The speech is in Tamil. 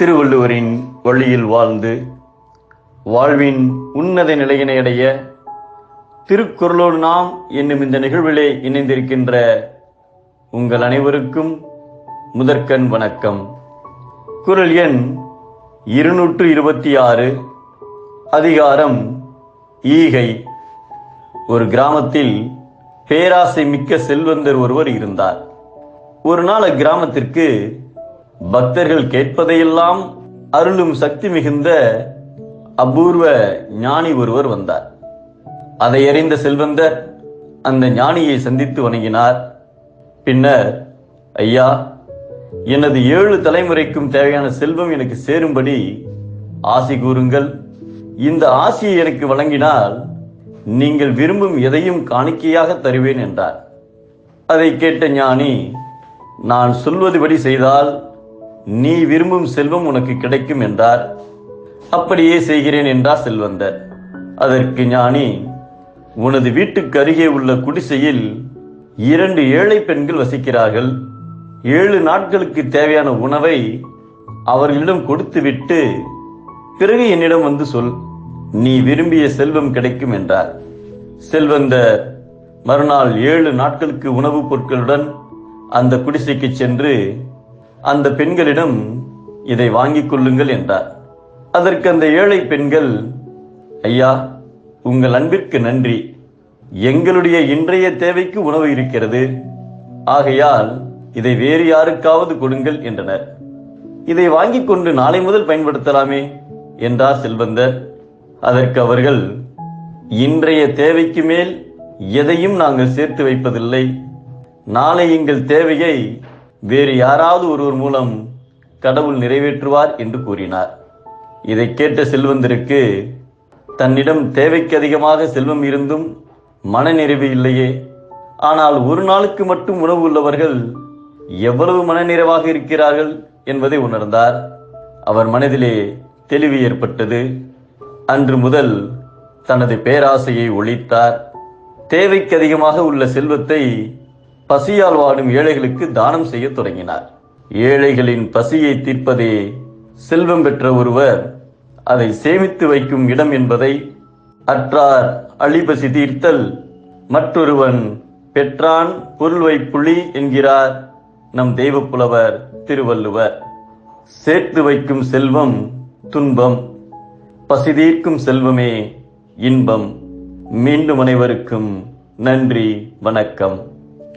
திருவள்ளுவரின் வழியில் வாழ்ந்து வாழ்வின் உன்னத நிலையினை அடைய திருக்குறளோடு நாம் என்னும் இந்த நிகழ்விலே இணைந்திருக்கின்ற உங்கள் அனைவருக்கும் முதற்கண் வணக்கம். குரல் எண் இருநூற்று இருபத்தி ஆறு அதிகாரம் ஈகை. ஒரு கிராமத்தில் பேராசை மிக்க செல்வந்தர் ஒருவர் இருந்தார். ஒரு நாள் அக்கிராமத்திற்கு பக்தர்கள் கேட்பதையெல்லாம் அருளும் சக்தி மிகுந்த அபூர்வ ஞானி ஒருவர் வந்தார். அதை அறிந்த செல்வந்தர் அந்த ஞானியை சந்தித்து வணங்கினார். பின்னர் ஐயா எனது ஏழு தலைமுறைக்கும் தேவையான செல்வம் எனக்கு சேரும்படி ஆசி கூறுங்கள். இந்த ஆசியை எனக்கு வழங்கினால் நீங்கள் விரும்பும் எதையும் காணிக்கையாக தருவேன் என்றார். அதை கேட்ட ஞானி நான் சொல்வதுபடி செய்தால் நீ விரும்பும் செல்வம் உனக்கு கிடைக்கும் என்றார். அப்படியே செய்கிறேன் என்றார் செல்வந்தர். அதற்கு ஞானி உனது வீட்டுக்கு அருகே உள்ள குடிசையில் இரண்டு ஏழை பெண்கள் வசிக்கிறார்கள். ஏழு நாட்களுக்கு தேவையான உணவை அவர்களிடம் கொடுத்துவிட்டு பிறகு என்னிடம் வந்து சொல். நீ விரும்பிய செல்வம் கிடைக்கும் என்றார். செல்வந்தர் மறுநாள் ஏழு நாட்களுக்கு உணவுப் பொருட்களுடன் அந்த குடிசைக்கு சென்று அந்த பெண்களிடம் இதை வாங்கிக் கொள்ளுங்கள் என்றார். அதற்கு அந்த ஏழை பெண்கள் ஐயா உங்கள் அன்பிற்கு நன்றி. எங்களுடைய இன்றைய தேவைக்கு உணவு இருக்கிறது. ஆகையால் இதை வேறு யாருக்காவது கொடுங்கள் என்றனர். இதை வாங்கிக் கொண்டு நாளை முதல் பயன்படுத்தலாமே என்றார் செல்வந்தர். அதற்கு அவர்கள் இன்றைய தேவைக்கு மேல் எதையும் நாங்கள் சேர்த்து வைப்பதில்லை. நாளை எங்கள் தேவையை வேறு யாராவது ஒருவர் மூலம் கடவுள் நிறைவேற்றுவார் என்று கூறினார். இதை கேட்ட செல்வந்தருக்கு தன்னிடம் தேவைக்கு அதிகமாக செல்வம் இருந்தும் மனநிறைவு இல்லையே. ஆனால் ஒரு நாளுக்கு மட்டும் உணவு உள்ளவர்கள் எவ்வளவு மனநிறைவாக இருக்கிறார்கள் என்பதை உணர்ந்தார். அவர் மனதிலே தெளிவு ஏற்பட்டது. அன்று முதல் தனது பேராசையை ஒழித்தார். தேவைக்கு அதிகமாக உள்ள செல்வத்தை பசியால் வாடும் ஏழைகளுக்கு தானம் செய்ய தொடங்கினார். ஏழைகளின் பசியை தீர்ப்பதே செல்வம் பெற்ற ஒருவர் அதை சேமித்து வைக்கும் இடம் என்பதை அற்றார் அழிபசி தீர்த்தல். மற்றொருவன் பெற்றான் பொருள் வைப்புளி என்கிறார். நம் தெய்வப்புலவர் திருவள்ளுவர். சேர்த்து வைக்கும் செல்வம் துன்பம். பசி தீர்க்கும் செல்வமே இன்பம். மீண்டும் அனைவருக்கும் நன்றி வணக்கம்.